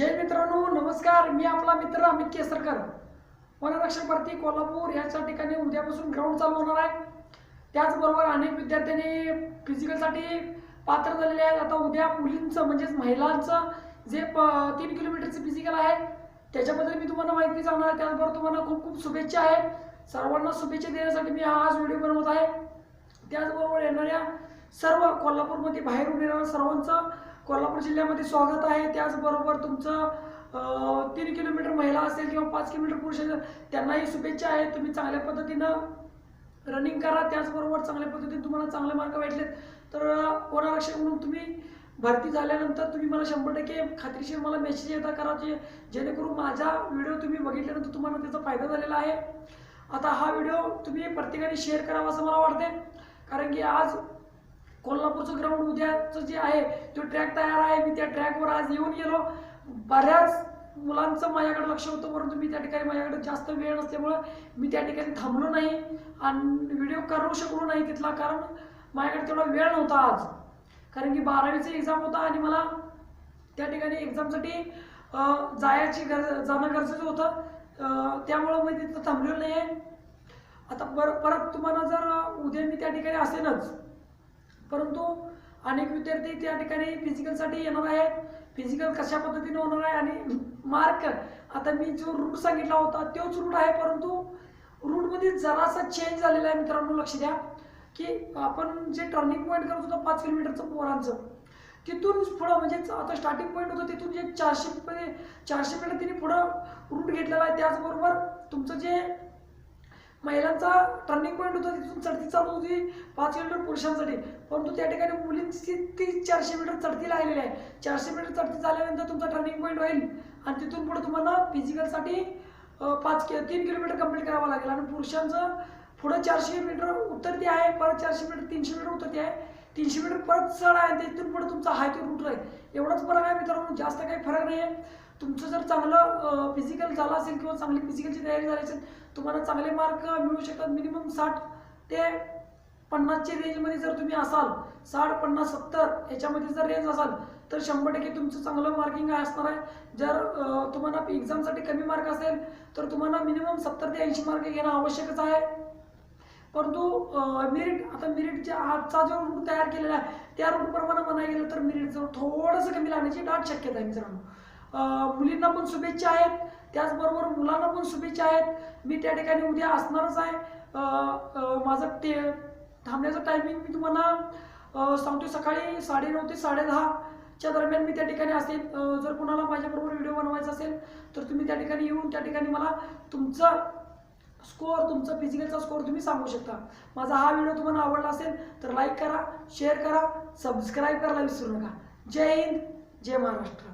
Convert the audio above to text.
जय मित्रांनो नमस्कार. मी आपला मित्र अमित केसरकर. वनरक्षक भरती कोल्हापूर याच्या ठिकाणी उद्यापासून ग्राउंड चालू होणार आहे. त्याचबरोबर अनेक विद्यार्थ्यांनी फिजिकलसाठी पात्र झालेले आहेत. आता उद्या मुलींचं म्हणजेच महिलांचं जे प तीन किलोमीटरचं फिजिकल आहे त्याच्याबद्दल मी तुम्हाला माहिती सांगणार आहे. त्याचबरोबर तुम्हाला खूप खूप शुभेच्छा आहेत सर्वांना शुभेच्छा देण्यासाठी मी हा आज व्हिडिओ बनवत आहे. त्याचबरोबर येणाऱ्या सर्व कोल्हापूरमध्ये बाहेरून येणाऱ्या सर्वांचं कोल्हापूर जिल्ह्यामध्ये स्वागत आहे. त्याचबरोबर तुमचं तीन किलोमीटर महिला असेल किंवा पाच किलोमीटर पुरुष असेल त्यांनाही शुभेच्छा आहेत. तुम्ही चांगल्या पद्धतीनं रनिंग करा. त्याचबरोबर चांगल्या पद्धतीने तुम्हाला चांगले मार्क भेटलेत. तर वनरक्षक म्हणून तुम्ही भरती झाल्यानंतर तुम्ही मला शंभर टक्के खात्रीशीर मला मेसेज येता करा जे जेणेकरून माझा व्हिडिओ तुम्ही बघितल्यानंतर तुम्हाला त्याचा फायदा झालेला आहे. आता हा व्हिडिओ तुम्ही प्रत्येकाने शेअर करावा असं मला वाटते कारण की आज कोल्हापूरचं ग्राउंड उद्याचं जे आहे तो ट्रॅक तयार आहे. मी त्या ट्रॅकवर आज येऊन गेलो. बऱ्याच मुलांचं माझ्याकडे लक्ष होतं परंतु मी त्या ठिकाणी माझ्याकडे जास्त वेळ नसल्यामुळं मी त्या ठिकाणी थांबलो नाही आणि व्हिडिओ करू शकलो नाही तिथला कारण माझ्याकडे तेवढा वेळ नव्हता आज. कारण की बारावीचा एक्झाम होता आणि मला त्या ठिकाणी एक्झामसाठी जायची गरज जाणं गरजेचं होतं. त्यामुळं मी तिथं थांबलेलो नाही आहे आता बर परत तुम्हाला जर उद्या मी त्या ठिकाणी असेनच परंतु अनेक विद्यार्थी त्या ठिकाणी फिजिकलसाठी येणार आहेत. फिजिकल कशा पद्धतीने होणार आहे आणि मार्क आता मी जो रूट सांगितला होता तोच रूट आहे परंतु रूटमध्ये जरासा चेंज झालेला आहे मित्रांनो लक्ष द्या. की आपण जे टर्निंग पॉईंट करत होतो पाच किलोमीटरचं पोरांचं तिथून पुढं म्हणजे आता स्टार्टिंग पॉईंट होतं तिथून जे चारशे चारशे मीटर तिने पुढं रूट घेतलेला आहे त्याचबरोबर तुमचं जे महिलांचा टर्निंग पॉईंट होता तिथून चढती चालू होती पाच किलोमीटर पुरुषांसाठी. परंतु त्या ठिकाणी मुलींची ती चारशे मीटर चढती राहिलेली आहे. चारशे मीटर चढती झाल्यानंतर तुमचा टर्निंग पॉईंट होईल. आणि तिथून पुढे तुम्हाला फिजिकलसाठी पाच कि तीन किलोमीटर कंप्लीट करावं लागेल. आणि पुरुषांचं पुढं चारशे मीटर उतरती आहे परत चारशे मीटर तीनशे मीटर उतरती आहे. तीनशे मीटर परत चढ आहे तिथून पुढे तुमचा हाय तो रूट राहील. एवढाच फरक आहे मित्रांनो जास्त काही फरक नाही आहे तुमचं जर चांगलं फिजिकल झालं असेल किंवा चांगली फिजिकलची तयारी झाली असेल तुम्हाला चांगले मार्क मिळू शकतात. मिनिमम साठ ते पन्नासच्या रेंजमध्ये जर तुम्ही असाल साठ पन्नास सत्तर याच्यामध्ये जर रेंज असाल तर शंभर टक्के तुमचं चांगलं मार्किंग असणार आहे. जर तुम्हाला एक्झामसाठी कमी मार्क असेल तर तुम्हाला मिनिमम सत्तर ते ऐंशी मार्क घेणं आवश्यकच आहे. परंतु मिरिट आता मिरिटच्या आजचा जो रूट तयार केलेला आहे त्या रूटप्रमाणे म्हणायला गेलं तर मिरिटचं थोडंसं कमी लागण्याची दाट शक्यता आहे मित्रांनो. मुलींना पण शुभेच्छा आहेत. त्याचबरोबर मुलांना पण शुभेच्छा आहेत. मी त्या ठिकाणी उद्या असणारच आहे. माझं ते थांबण्याचं टायमिंग मी तुम्हाला सांगतो सकाळी साडेनऊ ते साडेदहाच्या दरम्यान मी त्या ठिकाणी असेल. जर कोणाला माझ्याबरोबर व्हिडिओ बनवायचा असेल तर तुम्ही त्या ठिकाणी येऊन त्या ठिकाणी मला तुमचं स्कोअर तुमचा फिजिकलचा स्कोअर तुम्ही सांगू शकता. माझा हा व्हिडिओ तुम्हाला आवडला असेल तर लाईक करा शेअर करा सबस्क्राईब करायला विसरू नका. जय हिंद जय महाराष्ट्र.